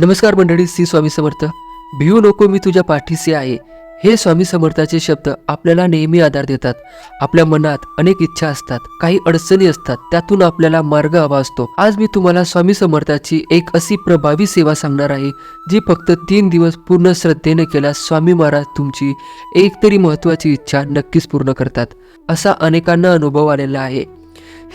नमस्कार मंडळी श्री स्वामी समर्थ. भिऊ नको मी तुझ्या पाठीशी आहे. हे स्वामी समर्थाचे शब्द आपल्याला नेहमी आधार देतात. आपल्या मनात अनेक इच्छा असतात काही अडचणी असतात त्यातून आपल्याला मार्ग हवा असतो. आज मी तुम्हाला स्वामी समर्थाची एक अशी प्रभावी सेवा सांगणार आहे जी फक्त तीन दिवस पूर्ण श्रद्धेने केल्यास स्वामी महाराज तुमची एक तरी महत्त्वाची इच्छा नक्कीच पूर्ण करतात. असा अनेकांना अनुभव आलेला आहे.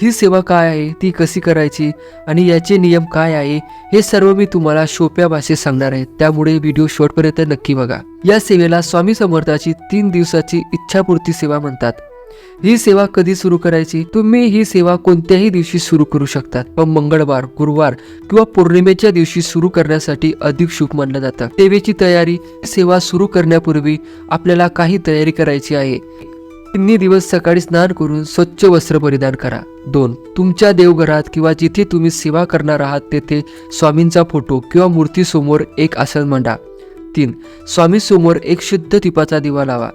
ही सेवा काय आहे? ती कशी करायची? आणि याचे नियम काय आहे? हे सर्व मी तुम्हाला सोप्या भाषेत सांगणार आहे. त्यामुळे व्हिडिओ शॉर्टपर्यंत नक्की बघा. या सेवेला स्वामी समर्थाची तीन दिवसाची इच्छापूर्ती सेवा म्हणतात. ही सेवा कधी सुरू करायची? तुम्ही ही सेवा कोणत्याही दिवशी सुरू करू शकतात. पण मंगळवार गुरुवार किंवा पौर्णिमेच्या दिवशी सुरू करण्यासाठी अधिक शुभ मानलं जातं. सेवेची तयारी सेवा सुरू करण्यापूर्वी आपल्याला काही तयारी करायची आहे. तिन्ही दिवस सकाळी स्नान करून स्वच्छ वस्त्र परिधान करा. दोन तुमच्या देवघरात किंवा जिथे तुम्ही सेवा करणार आहात तेथे स्वामींचा फोटो किंवा मूर्तीसमोर एक आसन मांडा. तीन स्वामी समोर एक शुद्ध दीपाचा दिवा लावा.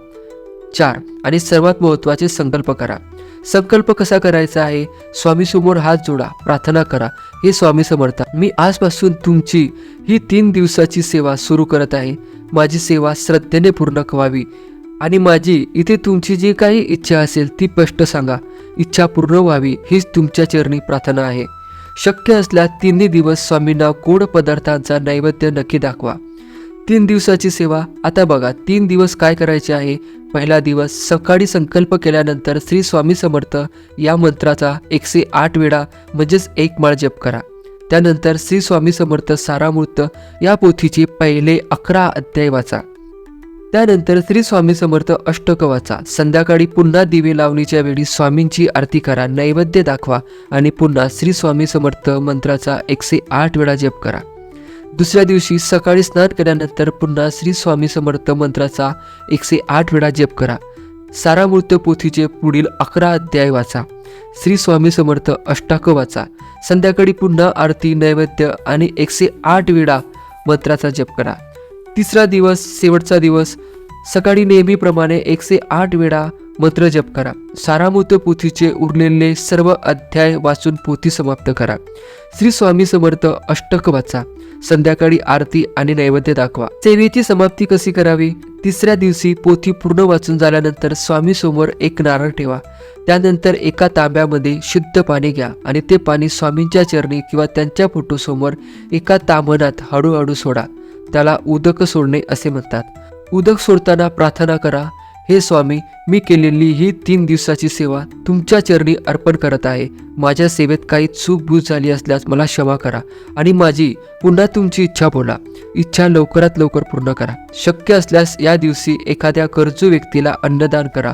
चार आणि सर्वात महत्त्वाचे संकल्प करा. संकल्प कसा करायचा आहे? स्वामी समोर हात जोडा प्रार्थना करा. हे स्वामी समर्थ मी आजपासून तुमची ही तीन दिवसाची सेवा सुरू करत आहे. माझी सेवा श्रद्धेने पूर्ण व्हावी. आणि माझी इथे तुमची जी काही इच्छा असेल ती स्पष्ट सांगा. इच्छा पूर्ण व्हावी हीच तुमच्या चरणी प्रार्थना आहे. शक्य असल्यास तिन्ही दिवस स्वामींना गोड पदार्थांचा नैवेद्य नक्की दाखवा. तीन दिवसाची सेवा. आता बघा तीन दिवस काय करायचे आहे? पहिला दिवस सकाळी संकल्प केल्यानंतर श्री स्वामी समर्थ या मंत्राचा एकशे आठ वेळा म्हणजेच एक माळ जप करा. त्यानंतर श्री स्वामी समर्थ सारामूर्त या पोथीचे पहिले अकरा अध्याय वाचा. त्यानंतर श्री स्वामी समर्थ अष्टक वाचा संध्याकाळी पुन्हा दिवे लावणीच्या वेळी स्वामींची आरती करा नैवेद्य दाखवा आणि पुन्हा श्री स्वामी समर्थ मंत्राचा एकशे आठ वेळा जप करा. दुसऱ्या दिवशी सकाळी स्नान केल्यानंतर पुन्हा श्री स्वामी समर्थ मंत्राचा एकशे आठ वेळा जप करा. सारामूर्त पोथीचे पुढील अकरा अध्याय वाचा. श्री स्वामी समर्थ अष्टाक वाचा संध्याकाळी पुन्हा आरती नैवेद्य आणि एकशे आठ वेळा मंत्राचा जप करा. तिसरा दिवस शेवटचा दिवस. सकाळी नेहमीप्रमाणे एकशे आठ वेळा मंत्र जप करा. सारामूत पोथीचे उरलेले सर्व अध्याय वाचून पोथी समाप्त करा. श्री स्वामी समर्थ अष्टक वाचा. संध्याकाळी आरती आणि नैवेद्य दाखवा. सेवेची समाप्ती कशी करावी? तिसऱ्या दिवशी पोथी पूर्ण वाचून झाल्यानंतर स्वामी समोर एक नारळ ठेवा. त्यानंतर एका तांब्यामध्ये शुद्ध पाणी घ्या आणि ते पाणी स्वामींच्या चरणी किंवा त्यांच्या फोटोसमोर एका तांबणात हळूहळू सोडा. त्याला उदक सोडणे असे म्हणतात. उदक सोडताना प्रार्थना करा हे स्वामी मी केलेली ही तीन दिवसाची सेवा तुमच्या चरणी अर्पण करत आहे. माझ्या सेवेत काही चूक झाली असल्यास मला क्षमा करा आणि माझी पुन्हा तुमची इच्छा बोला. इच्छा लवकरात लवकर पूर्ण करा. शक्य असल्यास या दिवशी एखाद्या गरजू व्यक्तीला अन्नदान करा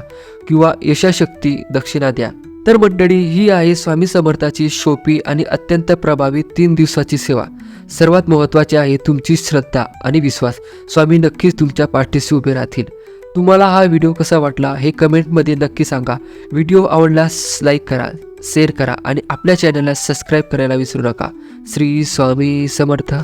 किंवा यशाशक्ती दक्षिणा द्या. तर मंडळी ही आहे स्वामी समर्थाची सोपी आणि अत्यंत प्रभावी तीन दिवसाची सेवा. सर्वात महत्त्वाची आहे तुमची श्रद्धा आणि विश्वास. स्वामी नक्कीच तुमच्या पाठीशी उभे राहतील. तुम्हाला हा व्हिडिओ कसा वाटला हे कमेंटमध्ये नक्की सांगा. व्हिडिओ आवडल्यास लाईक करा शेअर करा आणि आपल्या चॅनलला सबस्क्राईब करायला विसरू नका. श्री स्वामी समर्थ.